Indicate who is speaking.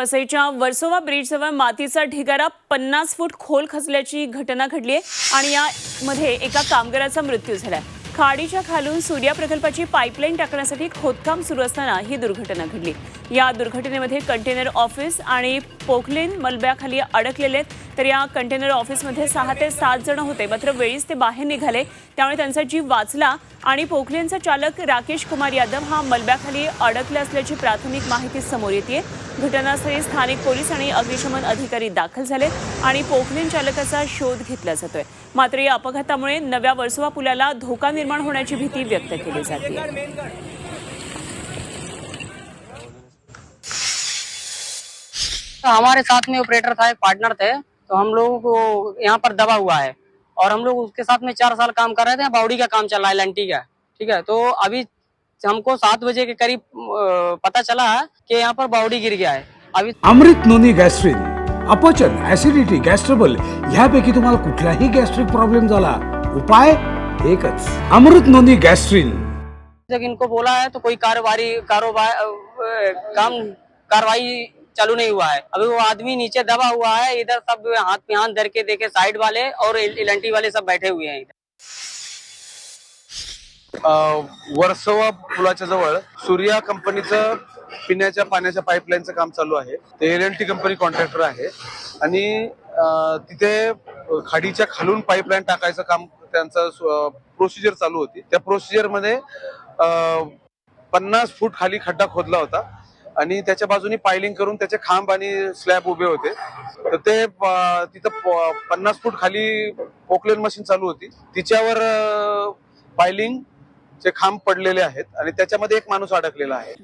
Speaker 1: वसईच्या वर्सोवा ब्रिजजवळ मातीचा ढिगारा पन्नास फूट खोल खचल्याची घटना घडली आहे आणि यामध्ये एका कामगाराचा मृत्यू झाला आहे खाडीच्या खालून सूर्या प्रकल्पाची पाईपलाईन टाकण्यासाठी खोदकाम सुरू असताना ही दुर्घटना घडली. या दुर्घटनेमध्ये कंटेनर ऑफिस आणि पोखलीन मलब्याखाली अडकलेले आहेत. तर या कंटेनर ऑफिसमध्ये सहा ते सात जण होते. मात्र वेळीच ते बाहेर निघाले. त्यामुळे त्यांचा जीव वाचला आणि पोखलेनचा चालक राकेश कुमार यादव हा मलब्याखाली अडकला असल्याची प्राथमिक माहिती समोर येते घटनास्थळी स्थानिक पोलीस आणि अग्निशमन अधिकारी दाखल झाले आणि पोखलीन चालकाचा शोध घेतला जातोय. मात्र या अपघातामुळे नव्या वर्सोवा पुलाला धोका निर्माण होण्याची भीती व्यक्त केली जाते.
Speaker 2: तो हमारे साथ में ऑपरेटर था एक पार्टनर थे तो हम लोगों को यहाँ पर दबा हुआ है। और हम लोग उसके साथ में चार साल काम कर रहे थे बाउडी का काम चल रहा है लंटी का। ठीक है तो अभी हमको सात बजे के करीब पता चला है कि यहाँ पर बाउडी गिर गया है। अभी
Speaker 3: अमृत नोनी गॅस्ट्रिन। अपचन ऍसिडिटी गॅस्ट्रबल ह्यापैकी तुम्हाला कुठलाही गॅस्ट्रिक प्रॉब्लेम झाला. उपाय एकच. अमृत नोनी गॅस्ट्रिन
Speaker 2: जब इनको बोला है तो कोई कारोबारी कारोबार काम कार्रवाई चालू नहीं हुआ है। अभी वो आदमी नीचे दबा हुआ है इधर सब हाथ में हाथ धर के देखे साइड वाले और लंटी वाले सब बैठे हुए हैं इधर।
Speaker 4: अ, वर्सोवा पुलाच्या जवळ सूर्या कंपनीचं पिण्याच्या पाण्याच्या पाईपलाईनचं काम चालू आहे. ते L N T company contractor आहे. आणि तिथे खाडीच्या खालून पाईपलाईन टाकायचं काम त्यांचं प्रोसिजर चालू होती. त्या प्रोसिजरमध्ये पन्नास फूट खाली खड्डा खोदला होता. आणि त्याच्या बाजूनी पायलिंग करून त्याचे खांब आणि स्लॅब उभे होते. तर ते तिथं पन्नास फूट खाली पोकलेन मशीन चालू होती. तिच्यावर पायलिंग चे खांब पडलेले आहेत. आणि त्याच्यामध्ये एक माणूस अडकलेला आहे.